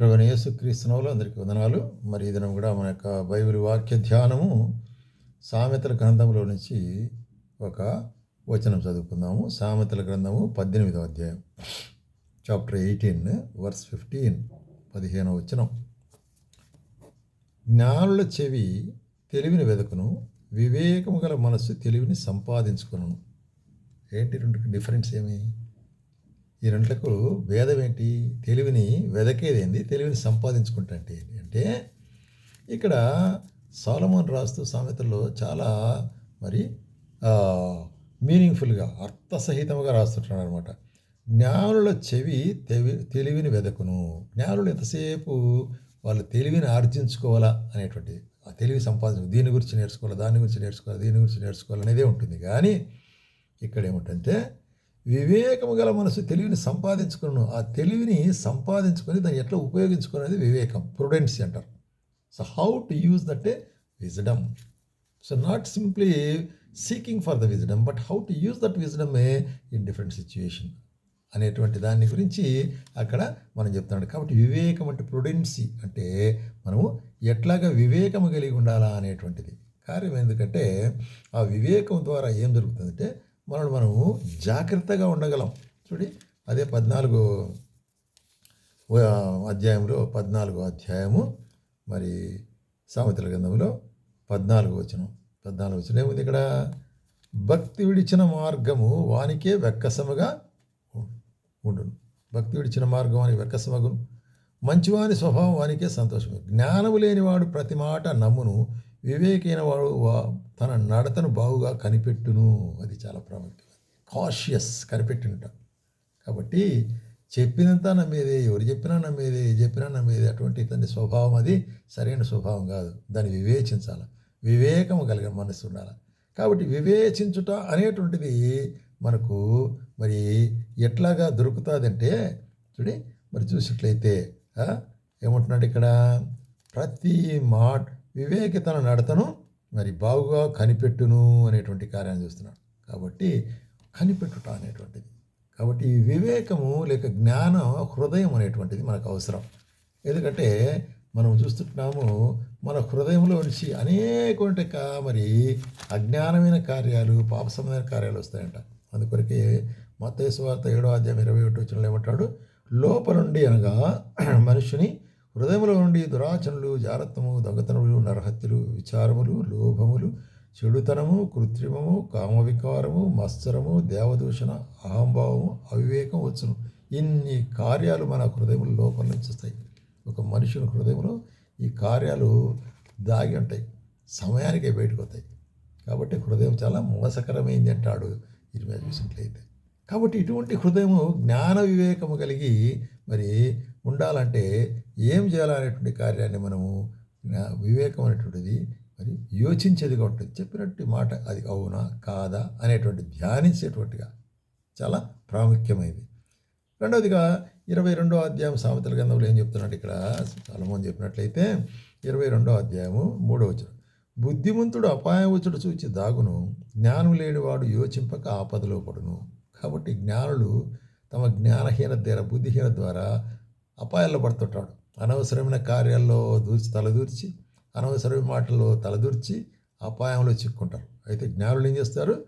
ప్రభుని యేసుక్రీస్తునవులు అందరికీ వందనాలు. మరి ఈ దినం కూడా మన యొక్క బైబిల్ వాక్య ధ్యానము సామెతల గ్రంథంలో నుంచి ఒక వచనం చదువుకుందాము. సామెతల గ్రంథము పద్దెనిమిదవ అధ్యాయం చాప్టర్ ఎయిటీన్ వర్స్ ఫిఫ్టీన్ పదిహేనవ వచనం. జ్ఞానుల చెవి తెలివిని వెదకును వివేకము గల మనస్సు తెలివిని సంపాదించుకును ఏంటి రెండుకి డిఫరెన్స్ ఏమి? ఈ రెంట్లకు భేదం ఏంటి తెలివిని వెదకేదేంది? తెలివిని సంపాదించుకుంటా అంటే ఏంటి? అంటే ఇక్కడ సాలమోన్ రాస్తూ సామెతల్లో చాలా మరి మీనింగ్ఫుల్గా అర్థసహితంగా రాస్తుంటున్నాడు అనమాట జ్ఞానుల చెవి తెవి తెలివిని వెదకును. జ్ఞానులు ఎంతసేపు వాళ్ళ తెలివిని ఆర్జించుకోవాలా అనేటువంటి ఆ తెలివి సంపాదించు దీని గురించి నేర్చుకోవాలి దాని గురించి నేర్చుకోవాలి దీని గురించి నేర్చుకోవాలి అనేదే ఉంటుంది. కానీ ఇక్కడ ఏమిటంటే వివేకము గల మనసు తెలివిని సంపాదించుకున్నాను. ఆ తెలివిని సంపాదించుకొని దాన్ని ఎట్లా ఉపయోగించుకునేది వివేకం ప్రుడెన్సీ అంటారు. So how to use that a wisdom so not simply seeking for the wisdom but how to use that wisdom a in different situation అనేటువంటి దాని గురించి అక్కడ మనం చెప్తున్నాడు. కాబట్టి వివేకం అంటే ప్రుడెన్సీ అంటే మనము ఎట్లాగా వివేకము కలిగి ఉండాలా అనేటువంటిది. కార్యం ఎందుకంటే ఆ వివేకం ద్వారా ఏం జరుగుతుందంటే మనల్ని మనము జాగ్రత్తగా ఉండగలం. చూడి అదే పద్నాలుగు అధ్యాయంలో పద్నాలుగో అధ్యాయము మరి సామెతల గ్రంథంలో పద్నాలుగు వచనం. పద్నాలుగు వచనం ఏముంది ఇక్కడ? భక్తి విడిచిన మార్గము వానికే వెక్కసముగా ఉండును. భక్తి విడిచిన మార్గం వానికి వెక్కసమగును. మంచివాని స్వభావం వానికే సంతోషము. జ్ఞానము లేనివాడు ప్రతి మాట నమ్మును. వివేకైన వాడు తన నడతను బాగుగా కనిపెట్టును. అది చాలా ప్రాముఖ్యం. కాషియస్ కనిపెట్టినట. కాబట్టి చెప్పినంత నమ్మేదే ఎవరు చెప్పినా నమ్మేదే చెప్పినా నమ్మేది అటువంటి తన స్వభావం అది సరైన స్వభావం కాదు. దాన్ని వివేచించాలి. వివేకము కలిగిన మనసు ఉండాలి. కాబట్టి వివేచించుట అనేటువంటిది మనకు మరి ఎట్లాగా దొరుకుతుందంటే చూడి మరి చూసినట్లయితే ఏమంటున్నాడు ఇక్కడ? ప్రతి మాట వివేకి తన నడతను మరి బాగుగా కనిపెట్టును అనేటువంటి కార్యాన్ని చూస్తున్నాడు. కాబట్టి కనిపెట్టుట అనేటువంటిది. కాబట్టి ఈ వివేకము లేక జ్ఞానం హృదయం అనేటువంటిది మనకు అవసరం. ఎందుకంటే మనం చూస్తున్నాము మన హృదయంలో నుంచి అనేక మరి అజ్ఞానమైన కార్యాలు పాపసమైన కార్యాలు వస్తాయంట. అందుకొరకే మత వార్త ఏడో అధ్యాయం ఇరవై ఒకటి వచ్చిన ఏమంటాడు? లోపలుండి అనగా మనుషుని హృదయముల నుండి దురాచనలు జారత్వము దొంగతనములు నరహత్యలు విచారములు లోభములు చెడుతనము కృత్రిమము కామవికారము మత్సరము దేవదూషణ అహంభావము అవివేకం వచ్చును. ఇన్ని కార్యాలు మన హృదయములు లోపల నుంచి వస్తాయి. ఒక మనుషుని హృదయంలో ఈ కార్యాలు దాగి ఉంటాయి. సమయానికే బయటకు వస్తాయి. కాబట్టి హృదయం చాలా మోసకరమైంది అంటాడు ఇరిమే చూసినట్లయితే. కాబట్టి ఇటువంటి హృదయము జ్ఞాన వివేకము కలిగి మరి ఉండాలంటే ఏం చేయాలనేటువంటి కార్యాన్ని మనము వివేకం అనేటువంటిది మరి యోచించేదిగా ఉంటుంది. చెప్పినట్టు మాట అది అవునా కాదా అనేటువంటి ధ్యానించేటువంటిగా చాలా ప్రాముఖ్యమైనది. రెండవదిగా ఇరవై రెండో అధ్యాయం సామెతల గ్రంథంలో ఏం చెప్తున్నాడు ఇక్కడ? చాలామంది చెప్పినట్లయితే ఇరవై రెండో అధ్యాయము మూడో వచనం. బుద్ధిమంతుడు అపాయవచుడు చూచి దాగును జ్ఞానం లేనివాడు యోచింపక ఆపదలో పడును. కాబట్టి జ్ఞానులు తమ జ్ఞానహీన ద్వారా బుద్ధిహీన ద్వారా అపాయాల్లో పడుతుంటాడు. అనవసరమైన కార్యాల్లో దూర్చి తలదూర్చి అనవసరమైన మాటల్లో తలదూర్చి అపాయంలో చిక్కుంటారు. అయితే జ్ఞానులు ఏం చేస్తారు?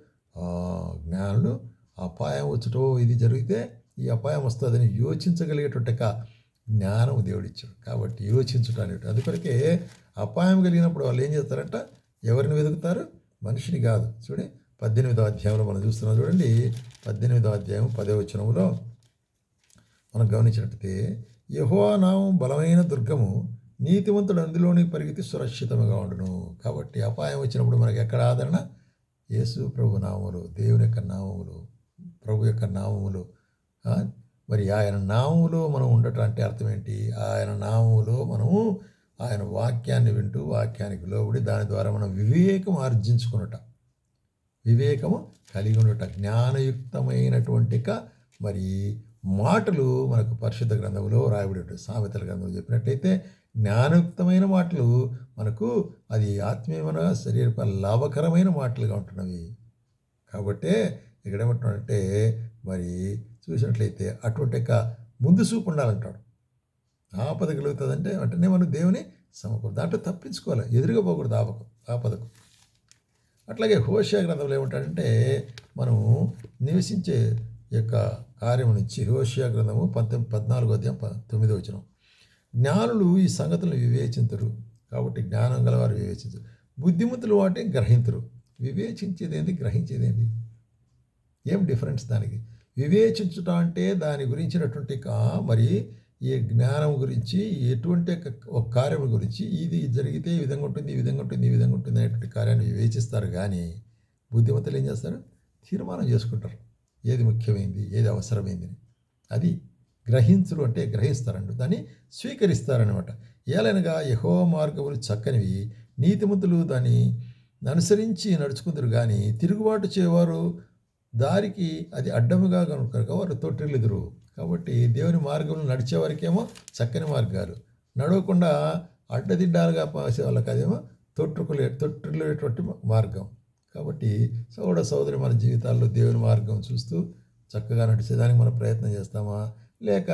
జ్ఞానులు అపాయం వచ్చటో ఇది జరిగితే ఈ అపాయం వస్తుందని యోచించగలిగేటువంటి జ్ఞానం దేవుడిచ్చాడు. కాబట్టి యోచించడం అనేవి అందుకొరకే అపాయం కలిగినప్పుడు వాళ్ళు ఏం చేస్తారంట? ఎవరిని వెతుకుతారు? మనిషిని కాదు. చూడండి పద్దెనిమిదో అధ్యాయంలో మనం చూస్తున్నాం చూడండి పద్దెనిమిదో అధ్యాయం పదే వచనంలో మనం గమనించినట్టయితే యహోనామం బలమైన దుర్గము నీతివంతుడు అందులోని పరిగెత్తి సురక్షితముగా ఉండును. కాబట్టి అపాయం వచ్చినప్పుడు మనకి ఎక్కడ ఆదరణ? యేసు ప్రభు నామములు దేవుని యొక్క నామములు ప్రభు యొక్క నామములు. మరి ఆయన నామములో మనం ఉండటం అంటే అర్థం ఏంటి? ఆయన నామములో మనము ఆయన వాక్యాన్ని వింటూ వాక్యానికి లోబడి దాని ద్వారా మనం వివేకం ఆర్జించుకున్నట. వివేకము కలిగి ఉండట జ్ఞానయుక్తమైనటువంటి మరి మాటలు మనకు పరిశుద్ధ గ్రంథంలో రాయబడి సామెతల గ్రంథంలో చెప్పినట్టయితే జ్ఞానయుక్తమైన మాటలు మనకు అది ఆత్మీయమైన శరీర లాభకరమైన మాటలుగా ఉంటున్నవి. కాబట్టే ఇక్కడ ఏమంటున్నాడంటే మరి చూసినట్లయితే అటువంటి ముందు చూపు ఉండాలంటాడు. ఆపద కలుగుతుందంటే వెంటనే మనం దేవుని సమకూడదు దాంట్లో తప్పించుకోవాలి. ఎదురుగా పోకూడదు ఆపకు ఆపదకు. అట్లాగే హోషియా గ్రంథంలో ఏమంటాడంటే మనం నివసించే యొక్క కార్యం నుంచి హోషియా గ్రంథము పంతొమ్మిది పద్నాలుగో అధ్యాయం ప- తొమ్మిదో వచ్చిన జ్ఞానులు ఈ సంగతులను వివేచించరు కాబట్టి జ్ఞానం గలవారు వివేచించరు బుద్ధిమంతులు వాటిని గ్రహించరు వివేచించేదేంటి గ్రహించేదేంటి ఏం డిఫరెన్స్ దానికి? వివేచించుట అంటే దాని గురించినటువంటి మరి ఈ జ్ఞానం గురించి ఎటువంటి ఒక కార్యం గురించి ఇది జరిగితే ఈ విధంగా ఉంటుంది ఈ విధంగా ఉంటుంది ఈ విధంగా ఉంటుంది అనేటువంటి కార్యాన్ని వివేచిస్తారు. కానీ బుద్ధిమంతులు ఏం చేస్తారు? తీర్మానం చేసుకుంటారు. ఏది ముఖ్యమైంది ఏది అవసరమైంది అని. అది గ్రహించరు అంటే గ్రహిస్తారండి. దాన్ని స్వీకరిస్తారనమాట ఏలనగా యహో మార్గములు చక్కనివి నీతిమంతులు దాన్ని అనుసరించి నడుచుకుందరు కానీ తిరుగుబాటు చేయవారు దారికి అది అడ్డముగా కనుక వారు తొట్టిల్లుదురు. కాబట్టి దేవుని మార్గంలో నడిచేవారికేమో చక్కని మార్గాలు. నడవకుండా అడ్డదిడ్డాలుగా పాసే వాళ్ళకి అదేమో తొట్టుకులే తొట్టిల్లేటువంటి మార్గం. కాబట్టి సోదర సోదరి మన జీవితాల్లో దేవుని మార్గం చూస్తూ చక్కగా నడిచేదానికి మనం ప్రయత్నం చేస్తామా? లేక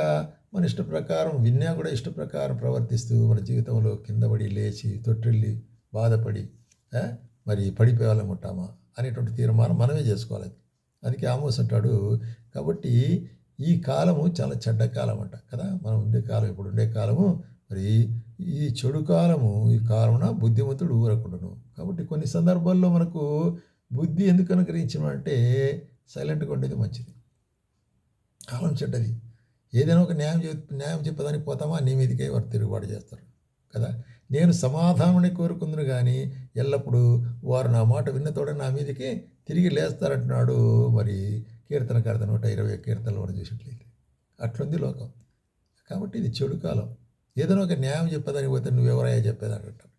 మన ఇష్ట ప్రకారం విన్నా కూడా ఇష్ట ప్రకారం ప్రవర్తిస్తూ మన జీవితంలో కిందపడి లేచి తొట్టిల్లి బాధపడి మరి పడిపోయేవాళ్ళం ఉంటామా? అనేటువంటి తీర్మానం మనమే చేసుకోవాలి. అందుకే ఆమోస్ అంటాడు కాబట్టి ఈ కాలము చాలా చెడ్డ కాలం అంట కదా? మనం ఉండే కాలం ఇప్పుడు ఉండే కాలము మరి ఈ చెడు కాలము ఈ కాలమున బుద్ధిమంతుడు ఊరకుండును. కాబట్టి కొన్ని సందర్భాల్లో మనకు బుద్ధి ఎందుకు అనుగ్రహించమంటే అంటే సైలెంట్గా ఉండేది మంచిది. కాలం చెడ్డది. ఏదైనా ఒక న్యాయం చెప్ న్యాయం చెప్పదానికి పోతామా? నీ మీదకే వారు తిరుగుబాటు చేస్తారు. కదా? నేను సమాధానాన్ని కోరుకుందును కానీ ఎల్లప్పుడూ వారు నా మాట విన్నతోడ నా మీదకి తిరిగి లేస్తారంటున్నాడు మరి కీర్తనకారత నూట ఇరవై కీర్తనలు కూడా చూసినట్లయితే. అట్లుంది లోకం. కాబట్టి ఇది చెడు కాలం. ఏదైనా ఒక న్యాయం చెప్పేదానికి పోతే నువ్వెవరయ్యా చెప్పేదని అంటారు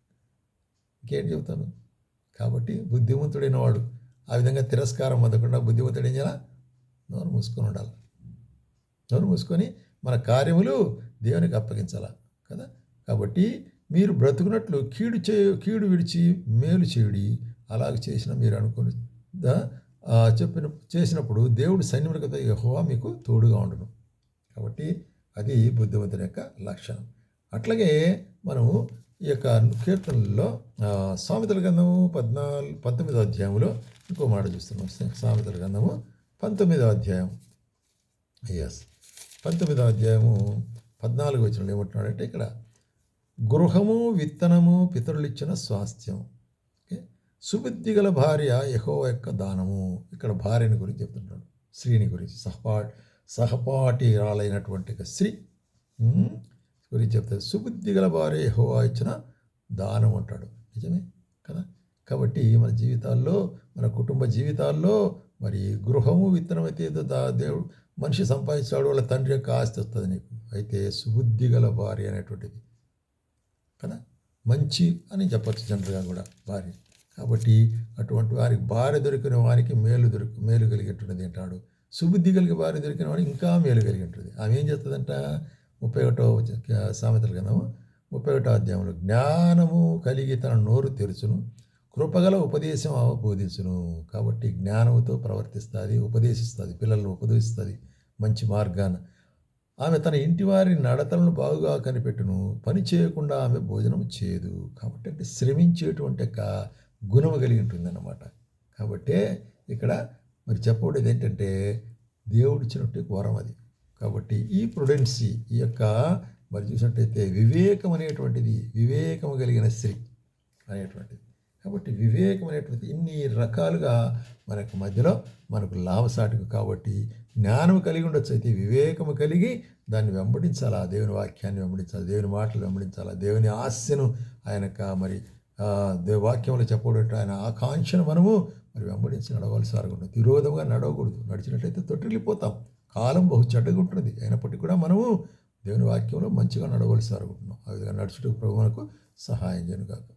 ఇంకేం చెబుతాను? కాబట్టి బుద్ధిమంతుడైన వాడు ఆ విధంగా తిరస్కారం అందకుండా బుద్ధిమంతుడు ఏం చేయాలి? నోరు మూసుకొని ఉండాలి. నోరు మూసుకొని మన కార్యములు దేవునికి అప్పగించాలా? కదా? కాబట్టి మీరు బ్రతుకున్నట్లు కీడు చే కీడు విడిచి మేలు చేయుడి అలాగ చేసిన మీరు అనుకుని చెప్పిన చేసినప్పుడు దేవుడు సైన్యములకు యహోవా మీకు తోడుగా ఉండను. కాబట్టి అది బుద్ధిమంతుని యొక్క లక్షణం. అట్లాగే మనము ఈ యొక్క కీర్తనల్లో సామెతల గంధము పద్నాలుగు పంతొమ్మిదో అధ్యాయంలో ఇంకో మాట చూస్తున్నాం. సామెతల గంధము పంతొమ్మిదో అధ్యాయం. ఎస్ పంతొమ్మిదో అధ్యాయము పద్నాలుగు వచ్చిన ఏమంటున్నాడంటే ఇక్కడ గృహము విత్తనము పితరులిచ్చిన స్వాస్థ్యం. ఓకే? సుబుద్ధి గల భార్య యహో యొక్క దానము. ఇక్కడ భార్యని గురించి చెప్తుంటాడు. స్త్రీని గురించి. సహపా సహపాఠిరాలైనటువంటి స్త్రీ. గురించి చెప్తాడు సుబుద్ధి గల భార్య హోవా ఇచ్చిన దానం అంటాడు. నిజమే కదా? కాబట్టి మన జీవితాల్లో మన కుటుంబ జీవితాల్లో మరి గృహము విత్తనమైతే దేవుడు మనిషి సంపాదించాడు వాళ్ళ తండ్రి యొక్క ఆస్తి వస్తుంది నీకు. అయితే సుబుద్ధి గల భార్య అనేటువంటిది కదా? మంచి అని చెప్పచ్చు జనరల్గా కూడా భార్య. కాబట్టి అటువంటి వారికి భార్య దొరికిన వారికి మేలు దొరికి మేలు కలిగేటువంటిది అంటాడు. సుబుద్ధి కలిగి భార్య దొరికిన వాడికి ఇంకా మేలు కలిగి ఉంటుంది ఆమె ఏం చేస్తుందంట? ముప్పై ఒకటో సామెతలు కదా ముప్పై ఒకటో అధ్యాయంలో జ్ఞానము కలిగి తన నోరు తెరుచును కృపగల ఉపదేశం ఆమె బోధించును. కాబట్టి జ్ఞానముతో ప్రవర్తిస్తుంది ఉపదేశిస్తుంది పిల్లలను ఉపదేశిస్తుంది మంచి మార్గాన. ఆమె తన ఇంటి వారి నడతలను బాగుగా కనిపెట్టును పని చేయకుండా ఆమె భోజనం చేయదు కాబట్టి అంటే శ్రమించేటువంటి యొక్క గుణము కలిగి ఉంటుందన్నమాట. కాబట్టి ఇక్కడ మరి చెప్పబడేది ఏంటంటే దేవుడిచ్చినట్టు వరం అది. కాబట్టి ఈ ప్రుడెన్సీ ఈ యొక్క మరి చూసినట్టయితే వివేకం అనేటువంటిది వివేకము కలిగిన స్త్రీ అనేటువంటిది. కాబట్టి వివేకం అనేటువంటిది ఇన్ని రకాలుగా మనకు మధ్యలో మనకు లాభసాటుకు కాబట్టి జ్ఞానం కలిగి ఉండొచ్చు. అయితే వివేకము కలిగి దాన్ని వెంబడించాలా? దేవుని వాక్యాన్ని వెంబడించాలి? దేవుని మాటలు వెంబడించాలా? దేవుని ఆశను ఆయన మరి దేవ వాక్యంలో చెప్పబడి ఆయన ఆకాంక్షను మనము మరి వెంబడించి నడవలసి ఉంటుంది విరోధంగా నడవకూడదు. నడిచినట్లయితే తొట్టిల్లిపోతాం. కాలం బహు చెడ్డగా ఉంటుంది అయినప్పటికీ కూడా మనము దేవుని వాక్యంలో మంచిగా నడవలసి అనుకుంటున్నాం ఆ విధంగా నడుచుటకు ప్రభు మనకు సహాయం చేయను కాక